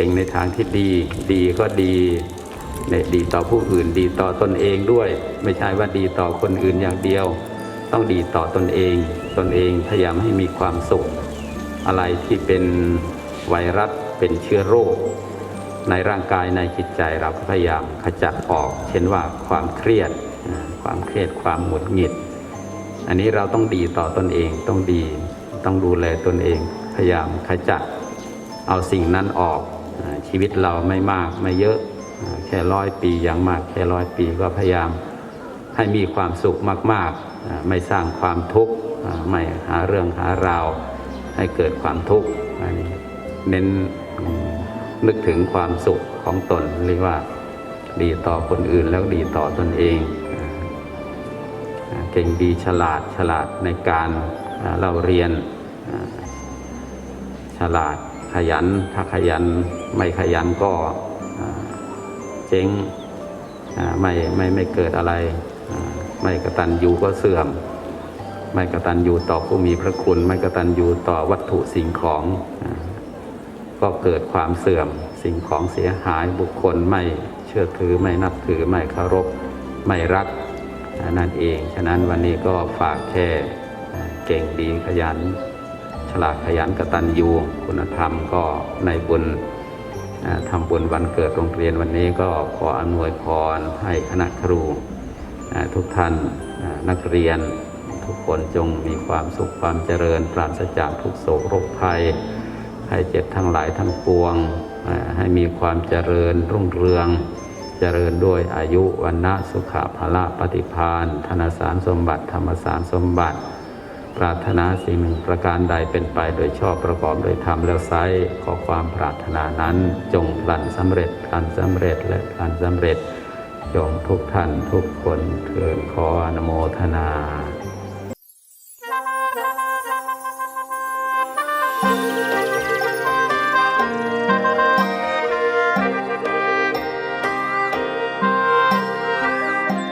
เก่งในทางที่ดี ดีก็ดีในดีต่อผู้อื่น ดีต่อตนเองด้วย ไม่ใช่ว่าดีต่อคนอื่นอย่างเดียว ต้องดีต่อตนเอง ตนเองพยายามให้มีความสุข อะไรที่เป็นไวรัสเป็นเชื้อโรค ในร่างกายในจิตใจเราพยายามขจัดออก เช่นว่าความเครียด ความเครียดความหงุดหงิด อันนี้เราต้องดีต่อตนเองต้องดี ต้องดูแลตนเอง พยายามขจัดเอาสิ่งนั้นออก ชีวิตเราไม่มากไม่เยอะแค่ร้อยปีอย่างมาก แค่ร้อยปีก็พยายามให้มีความสุขมากๆ ไม่สร้างความทุกข์ไม่หาเรื่องหาราว ให้เกิดความทุกข์อันนี้เน้นนึกถึงความสุขของตนเรียกว่าดีต่อคนอื่นแล้วดีต่อตนเองเก่งดีฉลาดฉลาดในการอ่าเราเรียนฉลาด ขยัน ถ้าขยันไม่ขยันก็เจ๊งไม่ไม่ไม่เกิดอะไร ไม่กระตันยูก็เสื่อม ไม่กตัญญูต่อผู้มีพระคุณ ไม่กตัญญูต่อวัตถุสิ่งของ ก็เกิดความเสื่อม สิ่งของเสียหายบุคคลไม่เชื่อถือไม่นับถือไม่เคารพไม่รักนั่นเอง ฉะนั้นวันนี้ก็ฝากแค่เก่งดีขยัน ลาดขยันกตัญญูคุณธรรมก็ในบุญอ่าทำบุญวันเกิดโรงเรียนวันนี้ก็ขออำนวยพรให้คณะครูทุกท่านนักเรียนทุกคนจงมีความสุขความเจริญ ปราศจากทุกโศกโรคภัยให้เจ็บทั้งหลายทั้งปวง ให้มีความเจริญรุ่งเรือง เจริญด้วยอายุวันนะสุขภาละปฏิพานธนสารสมบัติ ธรรมสารสมบัติ ปรารถนาสิ่งหนึ่งประการใดเป็นไปโดยชอบประกอบโดยธรรมแล้วไซขอความปรารถนานั้น จงพลันสำเร็จพลันสำเร็จและพลันสำเร็จจงทุกท่านทุกคนเถิดขออนโมทนาうん。